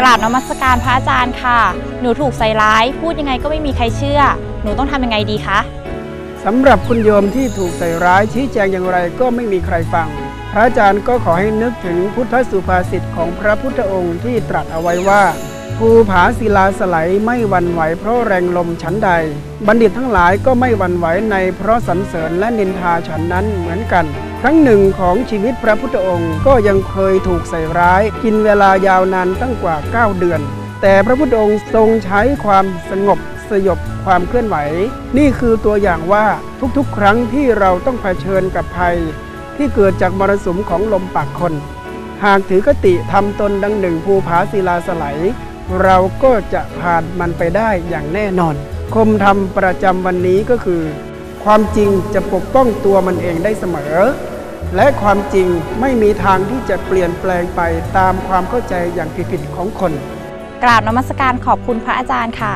กราบนมัสการพระอาจารย์ค่ะ หนูถูกใส่ร้าย พูดยังไงก็ไม่มีใครเชื่อ หนูต้องทำยังไงดีคะสำหรับคุณโยมที่ถูกใส่ร้ายชี้แจงอย่างไรก็ไม่มีใครฟัง พระอาจารย์ก็ขอให้นึกถึงพุทธสุภาษิตของพระพุทธองค์ที่ตรัสเอาไว้ว่า ภูผาศิลาสไลด์ไม่หวันไหวเพราะแรงลมฉันใด บัณฑิตทั้งหลายก็ไม่หวันไหวในเพราะสรรเสริญและนินทาฉันนั้นเหมือนกัน ครั้งหนึ่งของชีวิตพระพุทธองค์ก็ยังเคยถูกใส่ร้าย กินเวลายาวนานตั้งกว่า 9 เดือน แต่พระพุทธองค์ทรงใช้ความสงบสยบความเคลื่อนไหว นี่คือตัวอย่างว่าทุกๆ ครั้งที่เราต้องเผชิญกับภัย ที่เกิดจากมรสุมของลมปากคน หากถือกติทำตนดังหนึ่งภูผาศิลาสไลด์ เราก็จะผ่านมันไปได้อย่างแน่นอน คมธรรมประจำวันนี้ก็คือ ความจริงจะปกป้องตัวมันเองได้เสมอ และความจริงไม่มีทางที่จะเปลี่ยนแปลงไปตามความเข้าใจอย่างผิดๆของคน กราบนมัสการขอบคุณพระอาจารย์ค่ะ